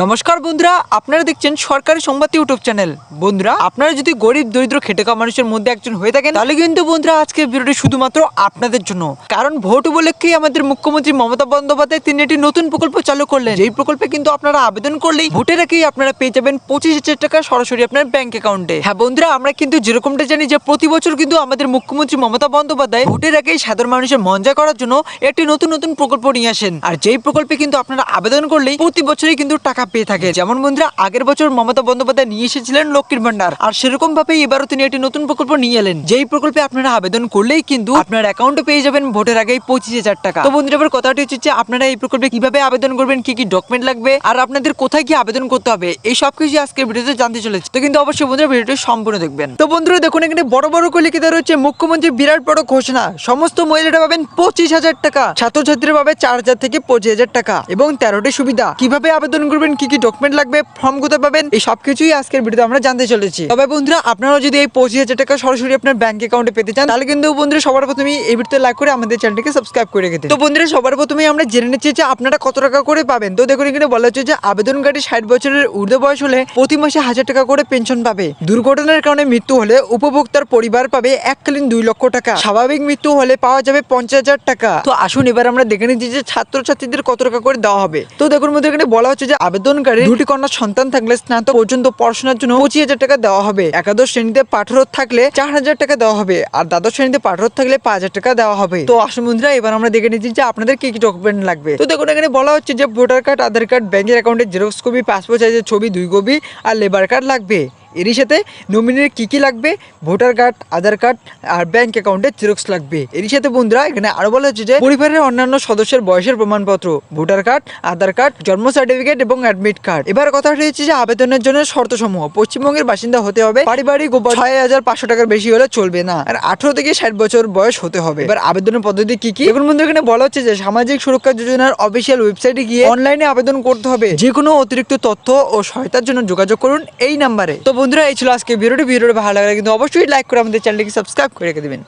নমস্কার বন্ধুরা, আপনারা দেখছেন সরকারি সংবাদ ইউটিউব চ্যানেল। বন্ধুরা, আপনারা যদি গরিব, দরিদ্র খেটে খাওয়া মানুষের মধ্যে একজন হয়ে থাকেন, তাহলে কিন্তু বন্ধুরা আজকে ভিডিওটি শুধুমাত্র আপনাদের জন্য। কারণ ভোট উপলক্ষেই আমাদের মুখ্যমন্ত্রী মমতা বন্দ্যোপাধ্যায় তিনি একটি নতুন প্রকল্প চালু করলেন। যেই প্রকল্পে কিন্তু আপনারা আবেদন করলেই ভোটের আগেই আপনারা পেয়ে যাবেন পঁচিশ হাজার টাকা সরাসরি আপনার ব্যাংক অ্যাকাউন্টে হ্যাঁ বন্ধুরা, আমরা কিন্তু যেরকমটা জানি যে প্রতি বছর কিন্তু আমাদের মুখ্যমন্ত্রী মমতা বন্দ্যোপাধ্যায় ভোটের আগেই সাধারণ মানুষের মঞ্জা করার জন্য একটি নতুন নতুন প্রকল্প নিয়ে আসেন। আর যেই প্রকল্পে কিন্তু আপনারা আবেদন করলেই প্রতি বছরই কিন্তু টাকা পেয়ে থাকে। যেমন বন্ধুরা, আগের বছর মমতা বন্দ্যোপাধ্যায় নিয়ে এসেছিলেন লক্ষ্মীর ভান্ডার। আর সেরকম ভাবে এবারও তিনি একটি নতুন প্রকল্প নিয়ে এলেন। যেই প্রকল্পে আপনারা আবেদন করলেই কিন্তু আপনার অ্যাকাউন্টে পেয়ে যাবেন ভোটের আগেই পঁচিশ হাজার টাকা। তো বন্ধুরা, এবার কথাটি হচ্ছে আপনারা এই প্রকল্পে কীভাবে আবেদন করবেন, কি কি ডকুমেন্ট লাগবে, আর আপনাদের কোথায় কি আবেদন করতে হবে, এই সব কিছু আজকের ভিডিওতে জানতে চলেছে। তো কিন্তু অবশ্যই বন্ধুরা ভিডিওটি সম্পূর্ণ দেখবেন। তো বন্ধুরা, দেখুন, এখানে বড় বড় করে লিখে দেওয়া রয়েছে, মুখ্যমন্ত্রী বিরাট বড় ঘোষণা, সমস্ত মহিলারা পাবেন পঁচিশ হাজার টাকা, ছাত্রছাত্রীরা পাবে চার হাজার থেকে পঁচিশ হাজার টাকা, এবং তেরোটি সুবিধা। কীভাবে আবেদন করবেন কি কি ডকুমেন্ট লাগবে ফর্ম কোথায় পাবেন, এই সবকিছুই আজকের ভিডিওতে আমরা জানতে চলেছি। তবে বন্ধুরা, আপনারাও যদি এই পঁচিশ হাজার টাকা সরাসরি আপনার ব্যাংক অ্যাকাউন্টে পেতে চান, তাহলে কিন্তু বন্ধুরা সবার প্রথমে এই ভিডিওতে লাইক করে আমাদের চ্যানেলটিকে সাবস্ক্রাইব করে রেখে তো বন্ধুরা, সবার প্রথমে আমরা জেনে নিচ্ছি যে আপনারা কত টাকা করে পাবেন। তো দেখুন, এখানে বলা হচ্ছে যে আবেদনকারী ষাট বছরের ঊর্ধ্ব বয়স হলে প্রতি মাসে হাজার টাকা করে পেনশন পাবে। দুর্ঘটনার কারণে মৃত্যু হলে উপভোক্তার পরিবার পাবে এককালীন দুই লক্ষ টাকা। স্বাভাবিক মৃত্যু হলে পাওয়া যাবে পঞ্চাশ হাজার টাকা। তো আসুন, এবার আমরা দেখে নিচ্ছি যে ছাত্রছাত্রীদের কত টাকা করে দেওয়া হবে। তো দেখুন মধ্যে এখানে বলা হচ্ছে যে আবেদনকারী দুটি কন্যা সন্তান থাকলে স্নাতক পর্যন্ত পড়াশোনার জন্য পঁচিশ হাজার টাকা দেওয়া হবে। একাদশ শ্রেণীতে পাঠরত থাকলে চার হাজার টাকা দেওয়া হবে আর দ্বাদশ শ্রেণীতে পাঠরত থাকলে পাঁচ হাজার টাকা দেওয়া হবে। তো আসুন বন্ধুরা, এবার আমরা দেখে নিচ্ছি যে আপনাদের কি কি ডকুমেন্ট লাগবে। তো দেখুন, এখানে বলা হচ্ছে যে ভোটার কার্ড, আধার কার্ড, ব্যাংকের অ্যাকাউন্টের জেরক্স কপি পাসপোর্ট সাইজের ছবি, দুই কপি আর লেবার কার্ড লাগবে। এরই সাথে নমিনির কি কি লাগবে? ভোটার কার্ড আধার কার্ড আর ব্যাংক অ্যাকাউন্টের জেরক্স লাগবে। এরই সাথে বন্ধুরা, এখানে আরও বলা হচ্ছে যে পরিবারের অন্যান্য সদস্যের বয়সের প্রমাণপত্র ভোটার কার্ড আধার কার্ড জন্ম সার্টিফিকেট এবং অ্যাডমিট কার্ড এবার কথা হচ্ছে যে আবেদনের জন্য শর্ত সমূহ পশ্চিমবঙ্গের বাসিন্দা হতে হবে পারিবারিক ছয় হাজার পাঁচশো টাকার বেশি হলে চলবে না। আর আঠারো থেকে ষাট বছর বয়স হতে হবে। এবার আবেদনের পদ্ধতি কি কি? এখন বন্ধু এখানে বলা হচ্ছে যে সামাজিক সুরক্ষা যোজনার অফিসিয়াল ওয়েবসাইটে গিয়ে অনলাইনে আবেদন করতে হবে। যে কোনো অতিরিক্ত তথ্য ও সহায়তার জন্য যোগাযোগ করুন এই নাম্বারে। তো বন্ধুরা, এই ছিল আজকে ভিডিওটি। ভিডিওটি ভালো লাগলে কিন্তু অবশ্যই লাইক করে আমাদের চ্যানেলটিকে সাবস্ক্রাইব করে রেখে দেবেন।